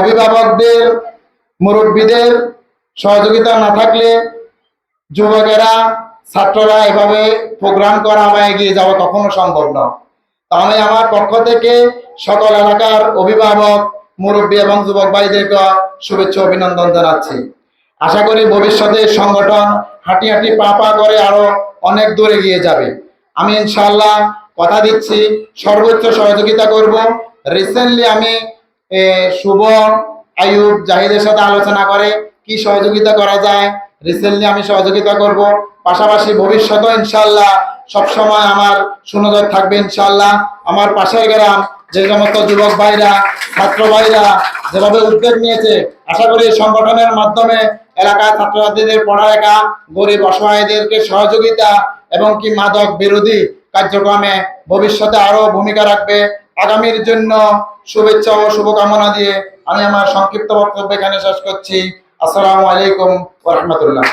অভিভাবকদের, মুরব্বীদের সহযোগিতা না থাকলে যুবকেরা, ছাত্ররা এভাবে প্রোগ্রাম করা বা এগিয়ে যাওয়া কখনো সম্ভব নয় তো আমি আমার পক্ষ থেকে সকল এলাকার অভিভাবক, মুরব্বী এবং যুবক ভাইদেরকে শুভেচ্ছা, অভিনন্দন জানাচ্ছি। আশা করি ভবিষ্যতে সংগঠন হাঁটি হাঁটি পা পা করে আরও অনেক দূর এগিয়ে যাবে। আমি ইনশাল্লাহ কথা দিচ্ছি, সর্বোচ্চ সহযোগিতা করব। রিসেন্টলি আমি শুভ আয়ুব জাহিদের সাথে আলোচনা করে, কি সহযোগিতা করা যায়। রিসেন্টলি আমি সহযোগিতা করব। পাশাপাশি ভবিষ্যতেও ইনশাআল্লাহ সবসময় আমার সুনজর থাকবে ইনশাল্লাহ আমার পাশের গ্রাম, যে সমস্ত যুবক ভাইরা, ছাত্র ভাইরা যেভাবে উদ্যোগ নিয়েছে, আশা করি সংগঠনের মাধ্যমে এলাকার ছাত্রছাত্রীদের পড়ালেখা, গরিব অসহায়দেরকে সহযোগিতা এবং কি মাদক বিরোধী কার্যক্রমে ভবিষ্যতে আরও ভূমিকা রাখবে। আগামীর জন্য শুভেচ্ছা ও শুভকামনা দিয়ে আমি আমার সংক্ষিপ্ত বক্তব্য এখানে শেষ করছি। আসসালামু আলাইকুম রহমতুল্লাহ।